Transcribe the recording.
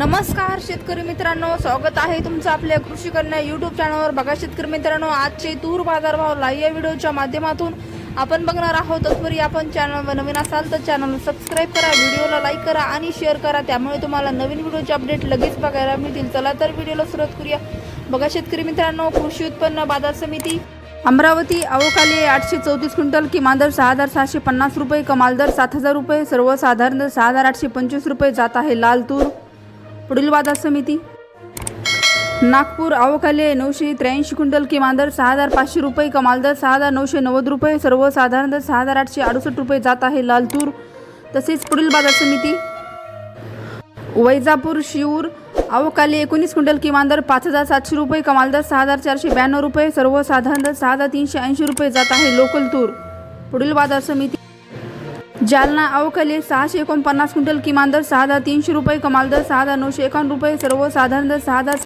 नमस्कार शेतकरी मित्रांनो. स्वागत आहे तुमचं आपल्या कृषी कन्या युट्यूब चॅनलवर बघा शेतकरी मित्रांनो आजचे तूर बाजारभाव लाईव्ह या व्हिडिओच्या माध्यमातून आपण बघणार आहोत. तत्पूर्वी आपण चॅनलवर नवीन असाल तर चॅनल सबस्क्राईब करा व्हिडिओला लाईक करा आणि शेअर करा. त्यामुळे तुम्हाला नवीन व्हिडिओचे अपडेट लगेच बघायला मिळतील. चला तर व्हिडिओला सुरुवात करूया. बघा शेतकरी मित्रांनो कृषी उत्पन्न बाजार समिती अमरावती अवकाली आठशे चौतीस क्विंटल किमान दर सहा हजार सहाशे पन्नास रुपये कमाल दर सात हजार रुपये सर्वसाधारण दर सहा हजार आठशे पंचवीस रुपये जात आहे लाल तूर. पुढील बाजार समिती नागपूर अवकाले नऊशे त्र्याऐंशी क्विंटल किमान दर सहा हजार पाचशे रुपये कमाल दर सहा हजार नऊशे नव्वद रुपये सर्वसाधारण दर सहा हजार आठशे अडुसष्ट रुपये जात आहे लाल तूर तसेच पुढील बाजार समिती वैजापूर शिऊर आवकाले एकोणीस क्विंटल किमान दर पाच हजार सातशे रुपये कमाल दर सहा हजार चारशे ब्याण्णव रुपये सर्वसाधारण दर सहा हजार तीनशे ऐंशी रुपये जात आहे लोकल तूर पुढील बाजार समिती जालना अवकले सहाशे एकोणपन्नास क्विंटल किमान दर सहा हजार तीनशे रुपये कमाल दर सहा हजार नऊशे एकावन्न रुपये सर्वसाधारण दर सहा हजार